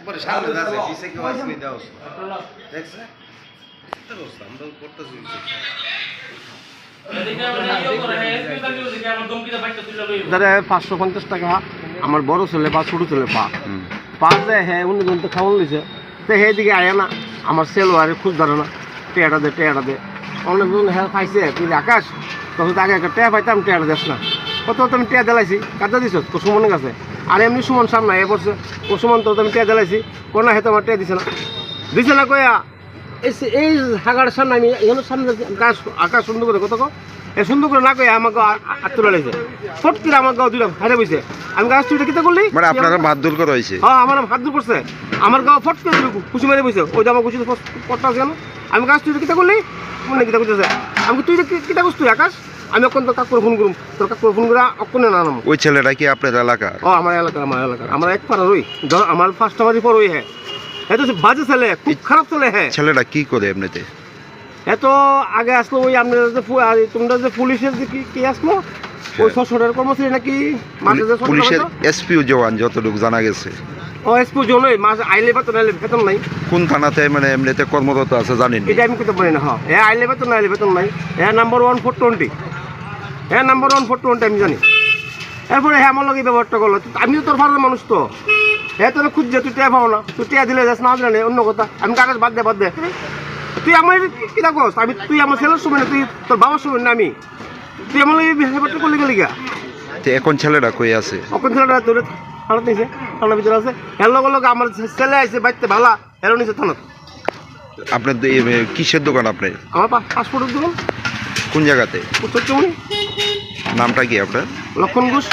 একবারে সামনে আছে পিছে কেউ আসেনি দেওয়া দেখছে? আমরা করতেছি। ধরে পাঁচশো পঞ্চাশ টাকা আমার বড় ছেলে বা ছোটো ছেলে পা। পা যে হ্যাঁ উনি কিন্তু খাওয়ান দিছে। তো হে দিকে আয় না আমার সেল আরে খুব ধরে না। টেয়াটা দে টেয়াটা দে। অনেকজন হ্যাঁ খাইছে তুই আকাশ তখন তো আগে একটা টেয়া পাইতাম টেয়াটা দেস না। কত তো আমি টেয়া দিলাইছি কাজে দিছ তো সুমনের কাছে আর এমনি সুমন সামনে এ পড়ছে ও সুমন তো আমি টেয়া দিলাইছি কোনো হেতো আমার টেয়া দিছে না। দিছে না কয়া এই এই হাগার সামনে আমি এখানে সামনে আকাশ আকাশ সুন্দর করে কত কো? এ সুন্দর করে না কয়ে আমাকে আত্মরা লাগছে ফট করে আমার গাও দুইটা হারে বইছে। আমি গাছ তুই কিতা করলি? মানে আপনারা মারধর করা হয়েছে হ্যাঁ আমার হাত দূর করছে। আমার গাও ফট করে কুচি মেরে বইছে। ওই আমার কুচি পটটা আছে কেন? আমি গাছ তুই কিতা করলি? মনে কিতা করতেছে। আমি তুই কিতা করছিস তুই আকাশ? আমি অক্ষণ তোর কাকুর ফোন করুম। তোর কাকুর ফোন করে অক্ষণে না নাম। ওই ছেলেটা কি আপনার এলাকার? ও আমার এলাকার আমার এলাকার। আমার এক পাড়ার ওই। ধর আমার পাঁচটা বাড়ি পর ওই হ্যাঁ। তো বাজে ছেলে খুব খারাপ ছেলে হ্যাঁ। ছেলেটা কি করে এমনিতে? এত আগে আসলো ওই আপনার যে তোমরা যে পুলিশের যে কি কি আসলো? ওই ছশোটার কর্মচারী নাকি? পুলিশের? এসপিও জওয়ান যতটুকু জানা গেছে। ও এসপি জনই মাস আইলে বেতন আইলে বেতন নাই। কোন থানাতে মানে এমনিতে কর্মরত আছে জানেন এটা আমি করতে পারি না হ্যাঁ হ্যাঁ আইলে বেতন আইলে বেতন নাই। হ্যাঁ নাম্বার ওয়ান ফোর টোয়েন্টি হ্যাঁ নাম্বার ওয়ান ফোর টোয়েন্টি আমি জানি। এরপরে হ্যাঁ আমার লগে ব্যবহারটা করল। তো আমি তো তোর ভালো মানুষ তো। হ্যাঁ তোর খুঁজছে তুই টিয়া পাও না। তুই টিয়া দিলে যাস না জানে অন্য কথা। আমি কাগজ বাদ দে বাদ দে। তুই আমার কি রাখোস আমি তুই আমার ছেলের সময় না তুই তোর বাবার সময় না আমি। তুই আমার লগে ব্যবহারটা করলি গেলি গা। তো এখন ছেলেটা কই আছে? অকন ছেলেটা তোর থানাতে নিছে থানার ভিতরে আছে। এর লগে লগে আমার ছেলে আইছে বাইতে ভালা এর নিছে থানাত। আপনার কিসের দোকান আপনার? আমার পাসপোর্টের দোকান। কোন জায়গাতে? উত্তর চমনি নামটা কি আপনার? লক্ষণ ঘোষ।